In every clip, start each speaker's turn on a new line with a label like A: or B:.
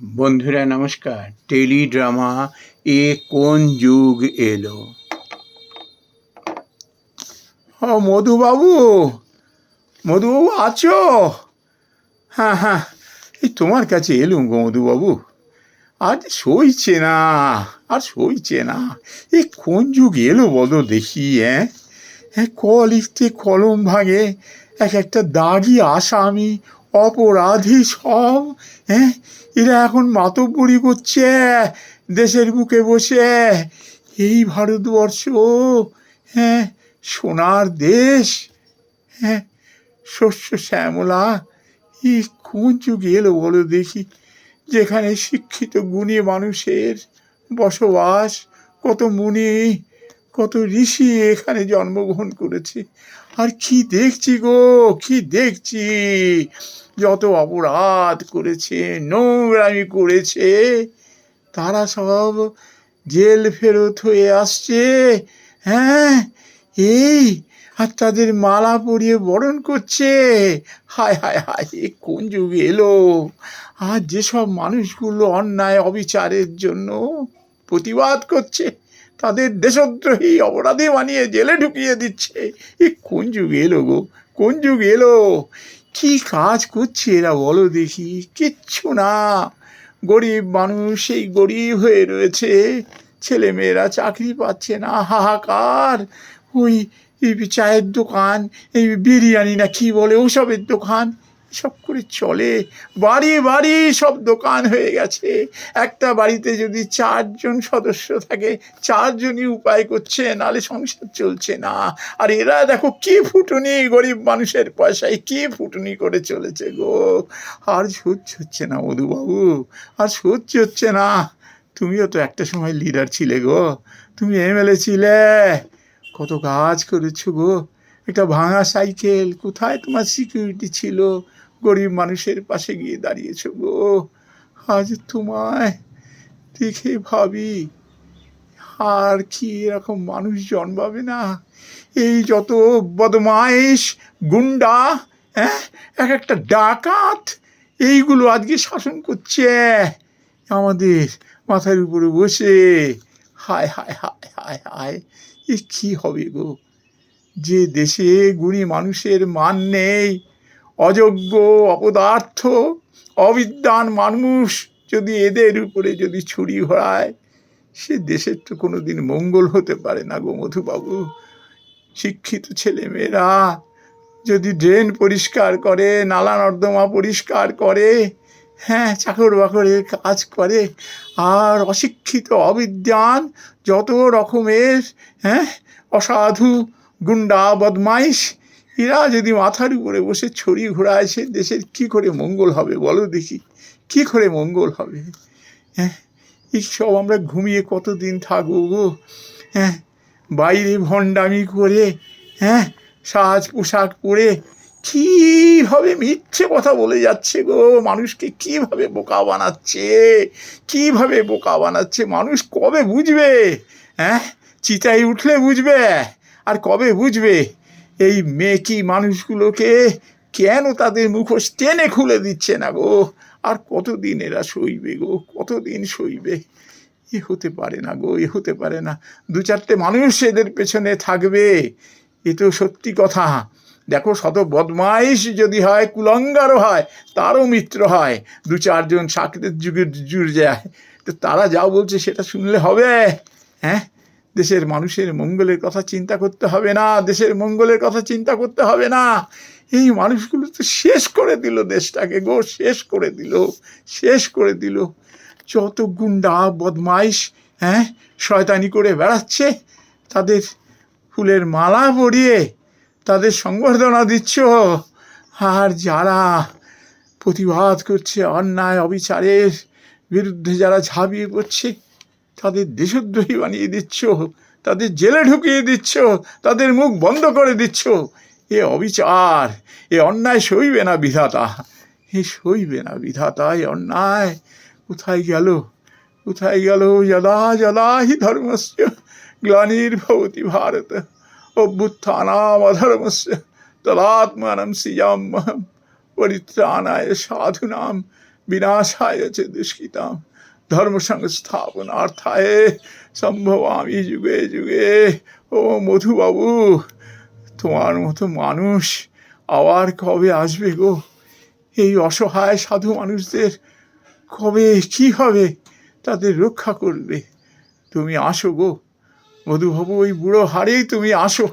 A: বন্ধুরা, নমস্কার। টেলিড্রামা এ কোন যুগ এলো? ও, মধুবাবু! মধুবাবু, আছো? হ্যাঁ হ্যাঁ এই তোমার কাছে এলুম গো মধুবাবু। আজ সইছে না, আর সইছে না। এ কোন যুগ এলো বলো দেখি হ্যাঁ? হ্যাঁ ক লিখতে কলম ভাঙে, এক একটা দাগি আসামি অপরাধী সব হ্যাঁ এরা এখন মাতব্বরি করছে, দেশের বুকে বসে। এই ভারতবর্ষ হ্যাঁ সোনার দেশ হ্যাঁ শস্য শ্যামলা এই কোন যুগে এলো বলো দেখি। যেখানে শিক্ষিত গুণী মানুষের বসবাস, কত মুনি কত ঋষি এখানে জন্মগ্রহণ করেছে। আর কি দেখছি গো, কি দেখছি? যত অপরাধ করেছে, নোংরামি করেছে, তারা সব জেল ফেরত হয়ে আসছে। হ্যাঁ এই, আর তাদের মালা পরিয়ে বরণ করছে। হায় হায় হায় কোন যুগে এলো? আর যেসব মানুষগুলো অন্যায় অবিচারের জন্য প্রতিবাদ করছে তাদের দেশদ্রোহী অপরাধী বানিয়ে জেলে ঢুকিয়ে দিচ্ছে। এ, কোন যুগে এলো গো? কোন যুগ এলো? কি কাজ করছে এরা বলো দেখি। কিচ্ছু না। গরিব মানুষ সেই গরিব হয়ে রয়েছে। ছেলে মেয়েরা চাকরি পাচ্ছে না। হাহাকার। ওই, এই চায়ের দোকান, এই বিরিয়ানি না কি বলে ওসবের দোকান। সব করে চলে। বাড়ি বাড়ি সব দোকান হয়ে গেছে। একটা বাড়িতে যদি চারজন সদস্য থাকে, চারজনই উপায় করছে, নালে সংসার চলছে না। আর এরা দেখো কি ফুটুনি গরিব মানুষের পয়সায়, কি ফুটুনি করে চলেছে গো। আর সহ্য হচ্ছে না মধুবাবু, আর সহ্য হচ্ছে না। তুমিও তো একটা সময় লিডার ছিলে গো। তুমি এমএলএ ছিলে। কত কাজ করেছ গো। একটা ভাঙা সাইকেল, কোথায় তোমার সিকিউরিটি ছিল? গরিব মানুষের পাশে গিয়ে দাঁড়িয়েছো গো। আজ তোমায় দেখে ভাবি, আর কি এরকম মানুষ জন্মাবে না? এই যত বদমাইশ গুন্ডা হ্যাঁ? এক একটা ডাকাত, এইগুলো আজকে শাসন করছে আমাদের মাথার উপরে বসে। হায় হায় হায় হায় হায়, এ কী হবে গো? যে দেশে গুণী মানুষের মান নেই, অযোগ্য, অপদার্থ, অবিদ্যান মানুষ যদি এদের উপরে যদি ছুরি ঘোরায় সে দেশের তো কোনো দিন মঙ্গল হতে পারে না গো মধুবাবু। শিক্ষিত ছেলেমেয়েরা যদি ড্রেন পরিষ্কার করে, নালা নর্দমা পরিষ্কার করে হ্যাঁ চাকর বাকরের কাজ করে, আর অশিক্ষিত, অবিদ্যান, যত রকমের হ্যাঁ অসাধু গুন্ডা, বদমাইশ, এরা যদি মাথার উপরে বসে ছড়ি ঘোরায় সে দেশের কি করে মঙ্গল হবে বলো দেখি? কি করে মঙ্গল হবে? হ্যাঁ এইসব আমরা ঘুমিয়ে কতদিন থাকব গো? হ্যাঁ বাইরে ভণ্ডামি করে হ্যাঁ সাজ পোশাক পরে কীভাবে মিথ্যে কথা বলে যাচ্ছে গো? মানুষকে কীভাবে বোকা বানাচ্ছে? কীভাবে বোকা বানাচ্ছে? মানুষ কবে বুঝবে? হ্যাঁ চিতায় উঠলে বুঝবে। আর কবে বুঝবে এই মেকি মানুষগুলোকে কেন তাদের মুখোশ টেনে খুলে দিচ্ছে না গো? আর কতদিন এরা সইবে গো? কতদিন সইবে? এ হতে পারে না গো, এ হতে পারে না। দু চারটে মানুষ এদের পেছনে থাকবে। এ তো সত্যি কথা। দেখো, শত বদমাইশ যদি হয়, কুলঙ্গারও হয়, তারও মিত্র হয়। দু চারজন সাকরের যুগে জুড়ে যায়। তো তারা যা বলছে সেটা শুনলে হবে। হ্যাঁ? দেশের মানুষের মঙ্গলের কথা চিন্তা করতে হবে না, দেশের মঙ্গলের কথা চিন্তা করতে হবে না। এই মানুষগুলো তো শেষ করে দিল দেশটাকে গো, শেষ করে দিল, শেষ করে দিল। যত গুন্ডা, বদমাইশ হ্যাঁ শয়তানি করে বেড়াচ্ছে, তাদের ফুলের মালা পরিয়ে তাদের সংবর্ধনা দিচ্ছ। আর যারা প্রতিবাদ করছে অন্যায় অবিচারের বিরুদ্ধে, যারা ঝাঁপিয়ে পড়ছে তাদের দেশদ্রোহী বানিয়ে দিচ্ছ, তাদের জেলে ঢুকিয়ে দিচ্ছ, তাদের মুখ বন্ধ করে দিচ্ছ। এ অবিচার, এ অন্যায় সইবে না বিধাতা। এ সইবে না বিধাতা, এ অন্যায়। কোথায় গেল? কোথায় গেল? যদা যদা হি ধর্মস্য। গ্লানির্ভবতি ভারত। অভ্যুত্থানাম অধর্মস্য। তদাত্মানম সিজাম্যহম পরিত্রাণায় সাধুনাম। বিনাশায় চ দুষ্কৃতাম। ধর্ম সংস্থাপনার্থায় সম্ভবামি যুগে যুগে। ও মধুবাবু, তোমার মতো মানুষ আবার কবে আসবে গো? এই অসহায় সাধু মানুষদের কবে কি হবে তাদের রক্ষা করবে তুমি আসো গো। মধুবাবু, ওই বুড়ো হারেই তুমি আসো।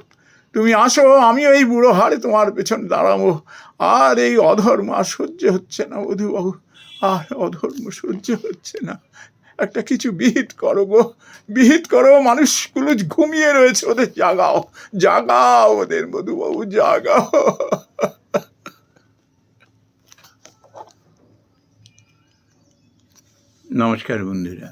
A: তুমি আসো আমি ওই বুড়ো হারে তোমার পেছনে দাঁড়াবো। আর এই অধর্ম আর সহ্য হচ্ছে না মধুবাবু আর অধর্ম সহ্য হচ্ছে না। একটা কিছু বিহিত করো গো। বিহিত করো, মানুষগুলো ঘুমিয়ে রয়েছে ওদের। জাগাও জাগাও ওদের মধুবাবু জাগাও। নমস্কার বন্ধুরা।